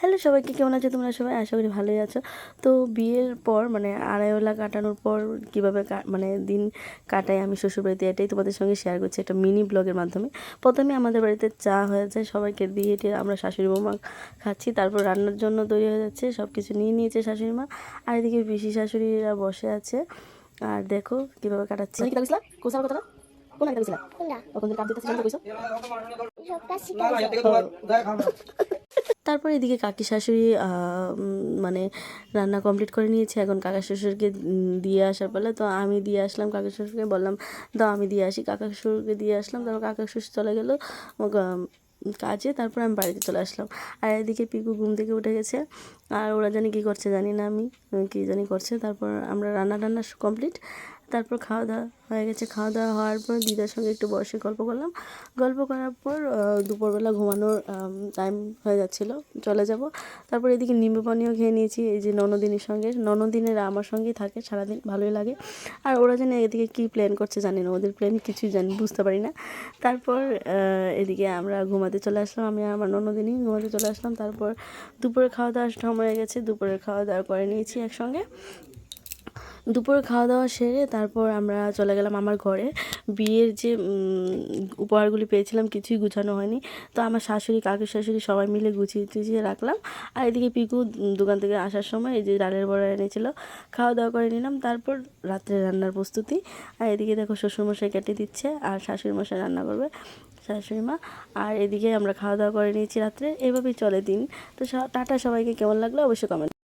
Hello সবাইকে কেমন আছো তোমরা সবাই আশা করি ভালোই আছো তো বিয়ের পর মানে আড়াইওয়ালা কাটানোর পর কীভাবে কা- মানে দিন কাটাই আমি শ্বশুরবাড়িতে এটাই তোমাদের সঙ্গে শেয়ার করছি একটা মিনি ব্লগের মাধ্যমে প্রথমে আমাদের বাড়িতে চা হয়ে যায় সবাইকে দিয়ে টিয়ে আমরা শাশুড়ি বৌমা খাচ্ছি তারপর রান্নার জন্য তৈরি হয়ে যাচ্ছে সব কিছু নিয়ে নিয়েছে শাশুড়ি মা আর এদিকে পিসি শাশুড়িরা বসে আছে আর দেখো কীভাবে কাটাচ্ছে কিতা কথা কোন কিতা কইছিলা কোনটা কাম দিতেছ জানতে কইছো সবটা শিখাইছে তারপর এদিকে কাকি শাশুড়ি মানে রান্না কমপ্লিট করে নিয়েছে। এখন কাকা শ্বশুরকে দিয়ে আসার পালা। তো আমি দিয়ে আসলাম কাকা শ্বশুরকে। বললাম, দাও, আমি দিয়ে আসি। কাকা শ্বশুরকে দিয়ে আসলাম। তারপর কাকা শ্বশুর চলে গেলো কাজে। তারপর আমি বাড়িতে চলে আসলাম। আর এদিকে পিকু ঘুম থেকে উঠে গেছে। আর ওরা জানি কী করছে জানি না আমি কী জানি করছে। তারপর আমরা রান্না টান্না কমপ্লিট তারপর খাওয়া দাওয়া হয়ে গেছে। খাওয়া দাওয়া হওয়ার পর দিদার সঙ্গে একটু বসে গল্প করলাম। গল্প করার পর দুপুরবেলা ঘুমানোর টাইম হয়ে যাচ্ছিল। চলে যাব। তারপর এদিকে নিম্বু পানিও খেয়ে নিয়েছি। এই যে ননদিনীর সঙ্গে। ননদিনেরা আমার সঙ্গেই থাকে, সারাদিন ভালোই লাগে। আর ওরা যেন এদিকে কী প্ল্যান করছে জানি না। ওদের প্ল্যান কিছুই জানি, বুঝতে পারি না। তারপর এদিকে আমরা ঘুমাতে চলে আসলাম। আমি আমার ননদিনী ঘুমাতে চলে আসলাম। তারপর দুপুরে খাওয়া দাওয়ার সময় হয়ে গেছে, দুপুরের খাওয়া দাওয়া করে নিয়েছি একসঙ্গে। দুপুরে খাওয়া দাওয়া সেরে তারপর আমরা চলে গেলাম আমার ঘরে। বিয়ের যে উপহারগুলি পেয়েছিলাম কিছুই গুছানো হয়নি। তো আমার শাশুড়ি কাকুর শাশুড়ি সবাই মিলে গুছিয়ে টুছিয়ে রাখলাম। আর এদিকে পিকু দোকান থেকে আসার সময় এই যে ডালের বড়া এনেছিল খাওয়া দাওয়া করে নিলাম। তারপর রাত্রে রান্নার প্রস্তুতি। আর এদিকে দেখো শ্বশুরমশাই কেটে দিচ্ছে, আর শাশুড়ি মশাই রান্না করবে। শাশুড়ি মা আর এদিকে আমরা খাওয়া দাওয়া করে নিয়েছি রাত্রে। এভাবেই চলে দিন। তো টাটা সবাইকে। কেমন লাগল অবশ্যই কমেন্ট